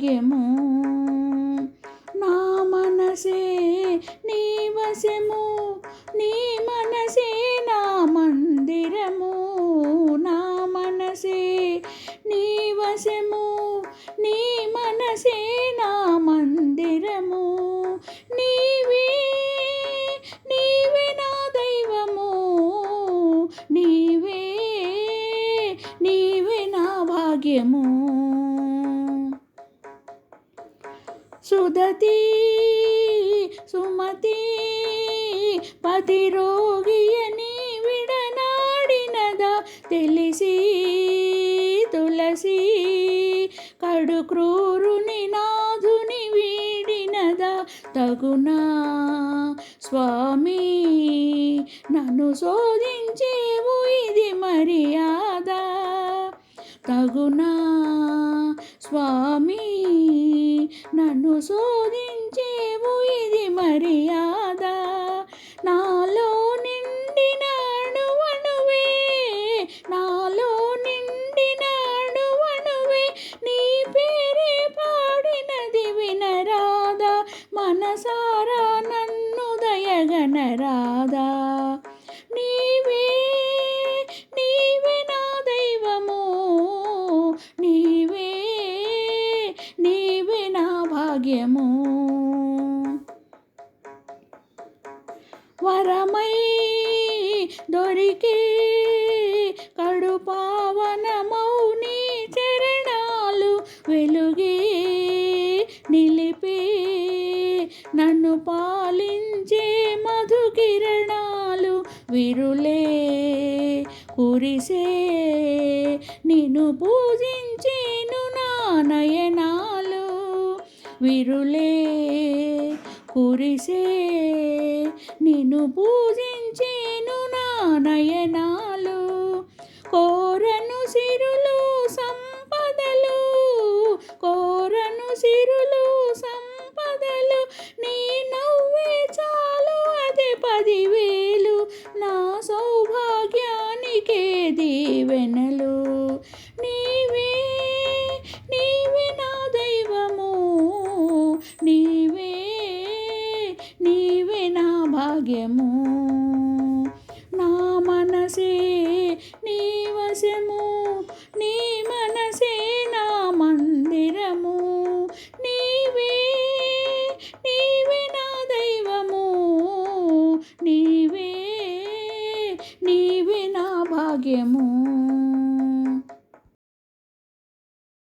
భాగ్యము నా మనసే నీ వశము నీ మనసే నా మందిరము నా మనసే నీ వశము నీ మనసే నా మందిరము నీవే నీవే నా దైవము నీవే నీవే నా భాగ్యము. సుదతి సుమతి పతిరోగియని విడనాడినదా తెలిసి తులసి కడు క్రూరుని నాధుని వీడినదా తగునా. స్వామి నన్ను శోధించేవు ఇది మర్యాద తగునా. స్వామి నన్ను శోధించేవు ఇది మర్యాద. నాలో నిండిన అణువణువే నాలో నిండిన అణువణువే నీ పేరే పాడినది వినరాదా. మనసారా నన్ను దయగనరాదా. భాగ్యము వరమై దొరికి కడు నీ చరణాలు వెలుగి నిలిపి నన్ను పాలించే మధుకిరణాలు విరులే కురిసే నిన్ను పూజించేను నా విరులే కురిసే. నిన్ను పూజించేను నా నయనాలు. కోరను సిరులు సంపదలు. కోరను సిరులు సంపదలు. నీ నవ్వే చాలు అదే పదివేలు. నా సౌభాగ్యానికే దీవెనలు. భాగ్యము. నా మనసే నీ వశము. నీ మనసే నా మందిరము. నీవే నీవే నా దైవము. నీవే నీవే నా భాగ్యము.